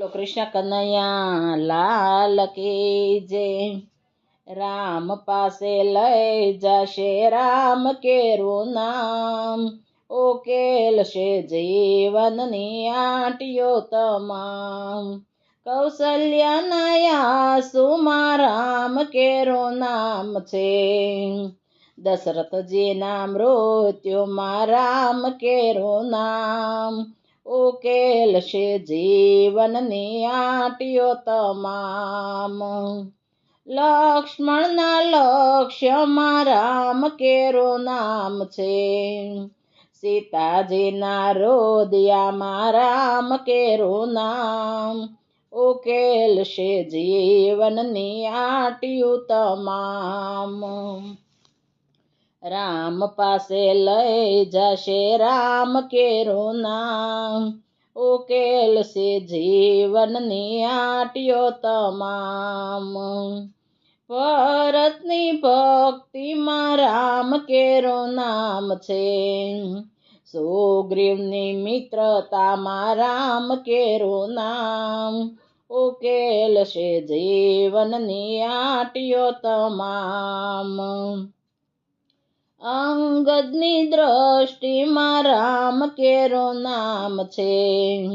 બોલો કૃષ્ણ કનૈયા, લાલ કે જય રામ પાસે લઈ જશે રામ કેરું નામ. ઉકેલશે જીવનની આંટીઓ તમામ. કૌશલ્યાના સુમા રામ કેરું નામ છે. દશરથજીના મૃત્યુમાં રામ કેરું નામ. ઉકેલશે જીવનની આટીઓ તમામ. લક્ષ્મણના લક્ષ્યમાં રામ કેરું નામ છે. સીતાજીના રોદિયામાં રામ કેરું નામ. ઉકેલશે જીવનની આંટીયું તમામ. રામ પાસે લઈ જશે રામ કેરું નામ. ઉકેલશે જીવનની આટ્યો તમામ. ભરતની ભક્તિમાં રામ કેરું નામ છે. સુગ્રીવની મિત્રતામાં રામ કેરું નામ. ઉકેલશે જીવનની આટ્યો તમામ. અંગદની દ્રષ્ટિમાં રામ કેરું નામ છે.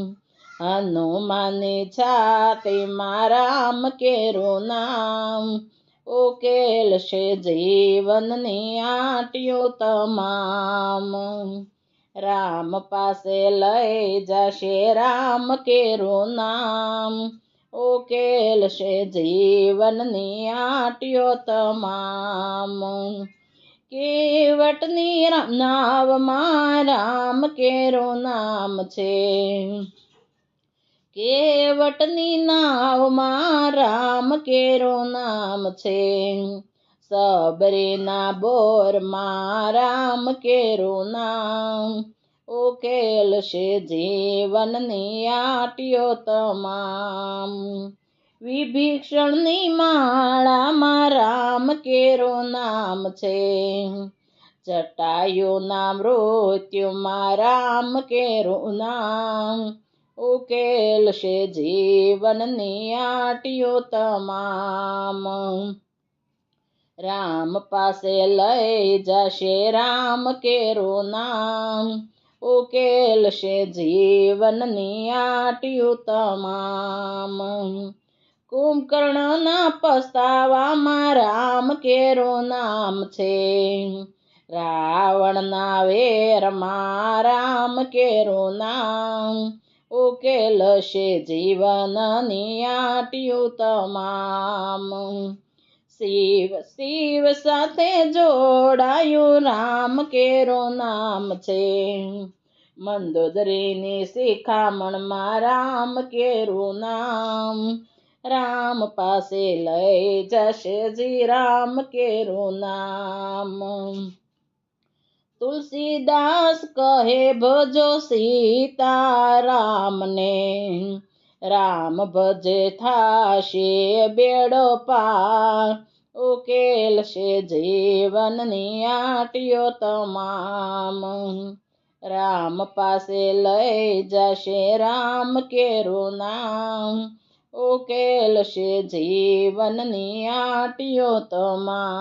હનુમાની છાતીમાં રામ કેરું નામ. ઉકેલશે જીવનની આંટીઓ તમામ. રામ પાસે લઈ જશે રામ કેરું નામ. ઉકેલશે જીવનની આંટીઓ તમામ. કેવટની નાવમાં રામ કેરું નામ છે કેવટની નાવમાં રામ કેરું નામ છે સબરીના બોરમાં રામ કેરું નામ ઉકેલશે જીવનની આટ્યો તમામ વિભીષણની માળામાં રામ કેરો નામ છે. જટાયુના મૃત્યુમાં રામ કેરું નામ. ઉકેલશે જીવનની આટીઓ તમામ. રામ પાસે લઈ જશે રામ કેરું નામ. ઉકેલશે જીવનની આટીઓ તમામ. કુંભકર્ણના પસ્તાવામાં રામ કેરું નામ છે. રાવણના વેરમાં રામ કેરું નામ. ઉકેલશે જીવનની આટ્યું તમામ. શિવ શિવ સાથે જોડાયું રામ કેરું નામ છે. મંદોદરીની શિખામણમાં રામ કેરું નામ. રામ પાસે લઈ જશે જી રામ કેરું નામ. તુલસીદાસ કહે, ભજો સીતારામને. રામ ભજે થાશે બેડો પાર. ઉકેલશે જીવનની આંટીઓ તમામ. રામ પાસે લઈ જશે રામ કેરું નામ. ઉકેલશે જીવનની આટીઓ તમામ